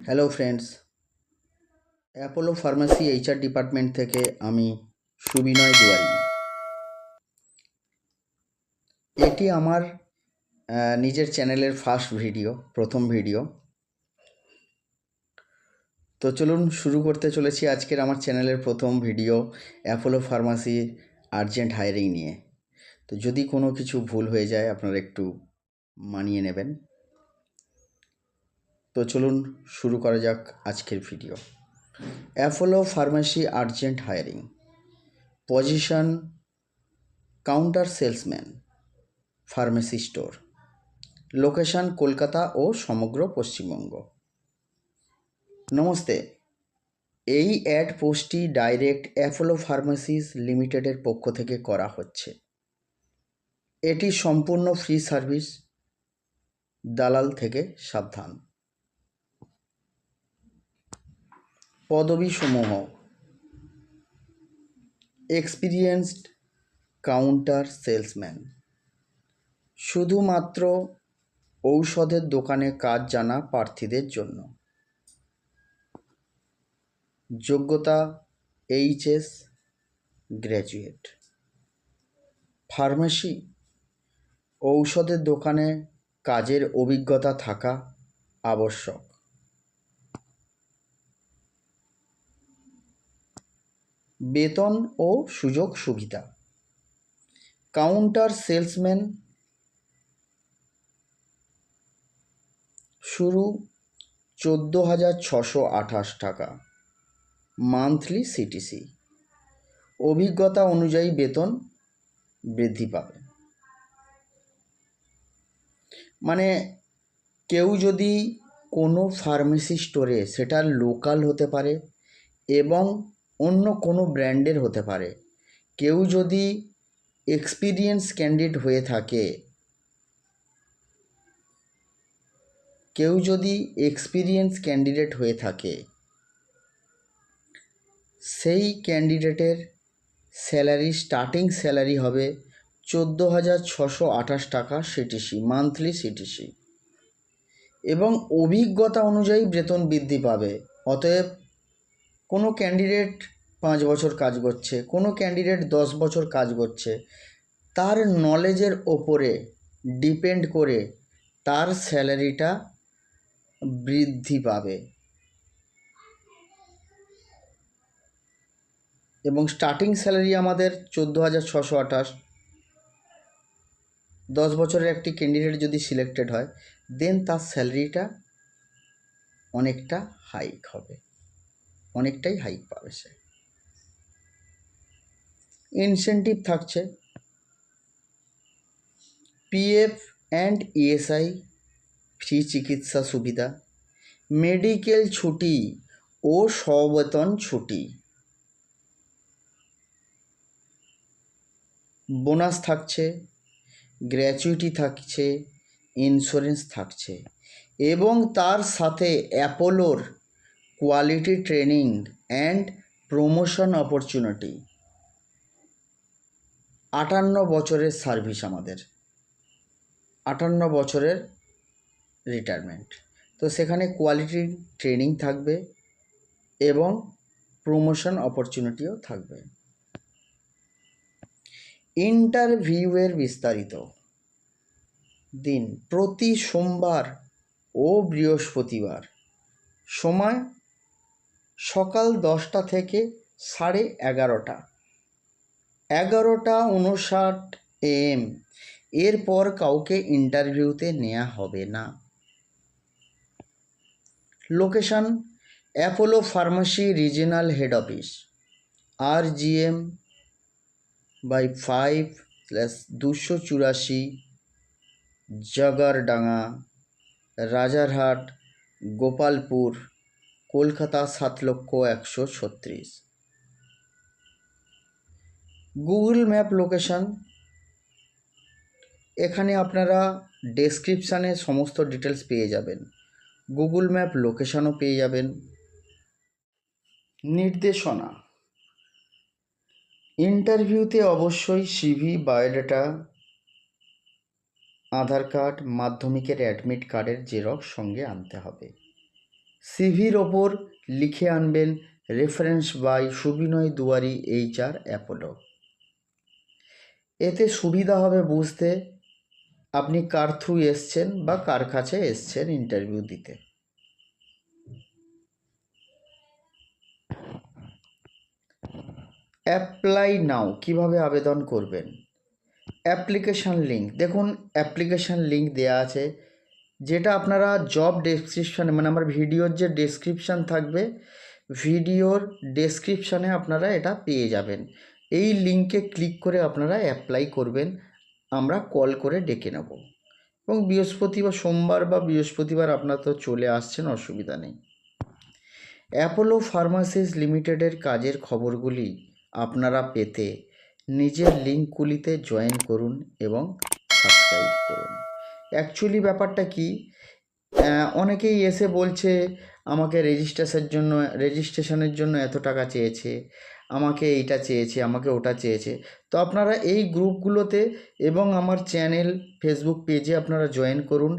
Hello friends Apollo pharmacy HR department থেকে আমি সুবিনয় দুয়ারি এটি আমার নিজের চ্যানেলের ফার্স্ট ভিডিও প্রথম ভিডিও তো চলুন শুরু করতে চলেছি আজকের আমার চ্যানেলের প্রথম video Apollo pharmacy urgent hiring নিয়ে। তো যদি কোনো কিছু ভুল হয়ে যায়, আপনারা একটু মানিয়ে নেবেন। তো চলুন শুরু করা যাক আজকের video. Apollo pharmacy urgent hiring. Position counter salesman, pharmacy store. Location Kolkata ও সমগ্র পশ্চিমবঙ্গ। নমস্তে, এই অ্যাড পোস্টটি ডাইরেক্ট অ্যাপোলো ফার্মাসিস লিমিটেডের পক্ষ থেকে করা হচ্ছে। এটি সম্পূর্ণ ফ্রি সার্ভিস, দালাল থেকে সাবধান। পদবীসমূহ। এক্সপিরিয়েন্সড কাউন্টার সেলসম্যান শুধুমাত্র ঔষধের দোকানে কাজ জানা প্রার্থীদের জন্য। যোগ্যতা এইচএস গ্র্যাজুয়েট ফার্মেসি ঔষধের দোকানে কাজের অভিজ্ঞতা থাকা আবশ্যক। বেতন ও সুযোগ সুবিধা। কাউন্টার সেলসম্যান শুরু চোদ্দ হাজার ছশো আঠাশ টাকা। Monthly CTC. অভিজ্ঞতা অনুযায়ী বেতন বৃদ্ধি পাবে। মানে কেউ যদি কোনো ফার্মেসি স্টোরে সেটা লোকাল হতে পারে এবং অন্য কোনো ব্র্যান্ডের হতে পারে। কেউ যদি এক্সপিরিয়েন্স ক্যান্ডিডেট হয়ে থাকে, কেউ যদি এক্সপিরিয়েন্স ক্যান্ডিডেট হয়ে থাকে, সেই ক্যান্ডিডেটের স্যালারি, স্টার্টিং স্যালারি হবে চোদ্দ হাজার ছশো আঠাশ টাকা সিটিসি মান্থলি সিটিসি এবং অভিজ্ঞতা অনুযায়ী বেতন বৃদ্ধি পাবে। অতএব কোনো ক্যান্ডিডেট পাঁচ বছর কাজ করছে, কোনো ক্যান্ডিডেট দশ বছর কাজ করছে, তার নলেজের ওপরে ডিপেন্ড করে তার স্যালারিটা বৃদ্ধি পাবে। এবং স্টার্টিং স্যালারি আমাদের চোদ্দ হাজার ছশো আঠাশ। দশ বছরের একটি ক্যান্ডিডেট যদি সিলেক্টেড হয় দেন তার স্যালারিটা অনেকটা হাইক হবে। অনেকটাই হাইক পাবে সে। ইনসেন্টিভ থাকছে। পিএফ অ্যান্ড ইএসআই ফ্রি চিকিৎসা সুবিধা মেডিকেল ছুটি ও সবেতন ছুটি। বোনাস থাকছে গ্র্যাচুইটি থাকছে ইন্স্যুরেন্স থাকছে এবং তার সাথে অ্যাপোলোর quality training and promotion opportunity আটান্ন বছরের সার্ভিস আমাদের। আটান্ন বছরের রিটায়ারমেন্ট তো সেখানে কোয়ালিটি ট্রেনিং থাকবে এবং প্রমোশন অপরচুনিটিও থাকবে। ইন্টারভিউয়ের বিস্তারিত। দিন প্রতি সোমবার ও বৃহস্পতিবার। সময় সকাল দশটা থেকে সাড়ে এগারোটা। এগারোটা উনষাট এম এরপর কাউকে ইন্টারভিউতে নেওয়া হবে না। Location, Apollo pharmacy regional head office. R GM by five plus দুশো চুরাশি জগারডাঙ্গা, রাজারহাট, গোপালপুর। কলকাতা সাত লক্ষ একশো ছত্রিশ। Google map location. এখানে আপনারা ডেসক্রিপশানে সমস্ত ডিটেলস পেয়ে যাবেন। গুগল ম্যাপ লোকেশানও পেয়ে যাবেন। নির্দেশনা। ইন্টারভিউতে অবশ্যই সিভি, বায়োডাটা, আধার কার্ড, মাধ্যমিকের অ্যাডমিট কার্ডের জেরক্স সঙ্গে আনতে হবে। সিভির ওপর লিখে আনবেন reference by Subinoy Duari H R Apollo. এতে সুবিধা হবে বুঝতে আপনি কার থ্রু এসছেন বা কার কাছে এসছেন ইন্টারভিউ দিতে। অ্যাপ্লাই নাও কীভাবে আবেদন করবেন? অ্যাপ্লিকেশান লিঙ্ক দেখুন অ্যাপ্লিকেশান লিঙ্ক দেওয়া আছে। যেটা আপনারা জব ডেসক্রিপশানে মানে আমার ভিডিওর যে ডেসক্রিপশান থাকবে ভিডিওর ডেসক্রিপশানে আপনারা এটা পেয়ে যাবেন। এই লিঙ্কে ক্লিক করে আপনারা অ্যাপ্লাই করবেন, আমরা কল করে ডেকে নেব। এবং বৃহস্পতিবার, সোমবার বা বৃহস্পতিবার আপনারা তো চলে আসছেন, অসুবিধা নেই। অ্যাপোলো ফার্মাসিস লিমিটেডের কাজের খবরগুলি আপনারা পেতে, নিজের লিঙ্কগুলিতে জয়েন করুন এবং সাবস্ক্রাইব করুন। অ্যাকচুয়ালি ব্যাপারটা কি? অনেকেই এসে বলছে, আমাকে রেজিস্ট্রেশনের জন্য রেজিস্ট্রেশনের জন্য এত টাকা চেয়েছে। আমাকে এইটা চেয়েছে, আমাকে ওটা চেয়েছে। তো আপনারা এই গ্রুপগুলোতে এবং আমার চ্যানেল ফেসবুক পেজে আপনারা জয়েন করুন।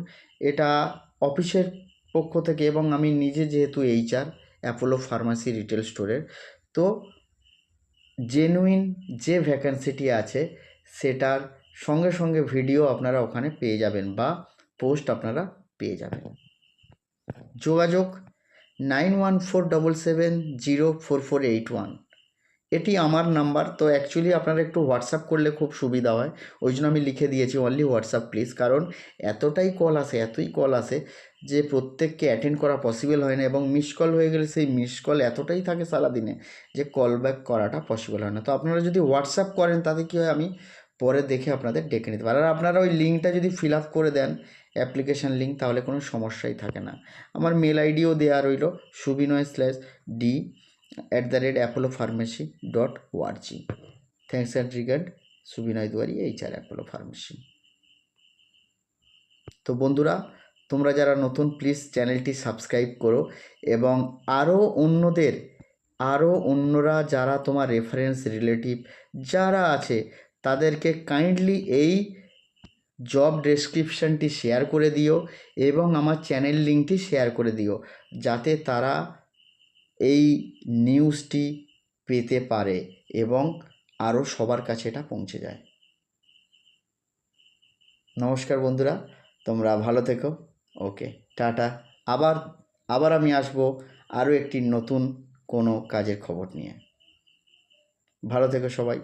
এটা অফিসের পক্ষ থেকে এবং আমি নিজে যেহেতু এইচআর অ্যাপোলো ফার্মাসি রিটেল স্টোরের তো জেনুইন যে ভ্যাকেন্সিটি আছে, সেটার সঙ্গে সঙ্গে ভিডিও আপনারা ওখানে পেয়ে যাবেন বা পোস্ট আপনারা পেয়ে যাবেন। যোগাযোগ nine one four double seven zero four four eight one এটি আমার নাম্বার তো অ্যাকচুয়ালি আপনারা একটু হোয়াটসঅ্যাপ করলে খুব সুবিধা হয়। ওই জন্য আমি লিখে দিয়েছি অনলি হোয়াটসঅ্যাপ প্লিজ কারণ এতটাই কল আসে, এতই কল আসে যে প্রত্যেককে অ্যাটেন্ড করা পসিবল হয় না এবং মিস কল হয়ে গেলে সেই মিস কল এতটাই থাকে সারাদিনে যে কল ব্যাক করাটা পসিবল হয় না। তো আপনারা যদি হোয়াটসঅ্যাপ করেন, তাতে কী হয় আমি পরে দেখে আপনাদের ডেকে নিতে পারে আর আপনারা ওই লিঙ্কটা যদি ফিল আপ করে দেন অ্যাপ্লিকেশান লিঙ্ক তাহলে কোনো সমস্যাই থাকে না। আমার মেল আইডিও দেওয়া রইল Subinoy slash D at the rate Apollo pharmacy dot ORG thanks and regard Subinoy Duari HR Apollo pharmacy তো বন্ধুরা, তোমরা যারা নতুন প্লিজ চ্যানেলটি সাবস্ক্রাইব করো এবং আরও অন্যদের আরও অন্যরা যারা তোমার রেফারেন্স রিলেটিভ যারা আছে তাদেরকে কাইন্ডলি এই জব ডেসক্রিপশানটি শেয়ার করে দিও এবং আমার চ্যানেল লিঙ্কটি শেয়ার করে দিও, যাতে তারা এই নিউজটি পেতে পারে এবং আরও সবার কাছে এটা পৌঁছে যায়। নমস্কার বন্ধুরা, তোমরা ভালো থেকো। Okay, tata. আবার আবার আমি আসব আরও একটি নতুন কোনো কাজের খবর নিয়ে। ভালো থেকো সবাই।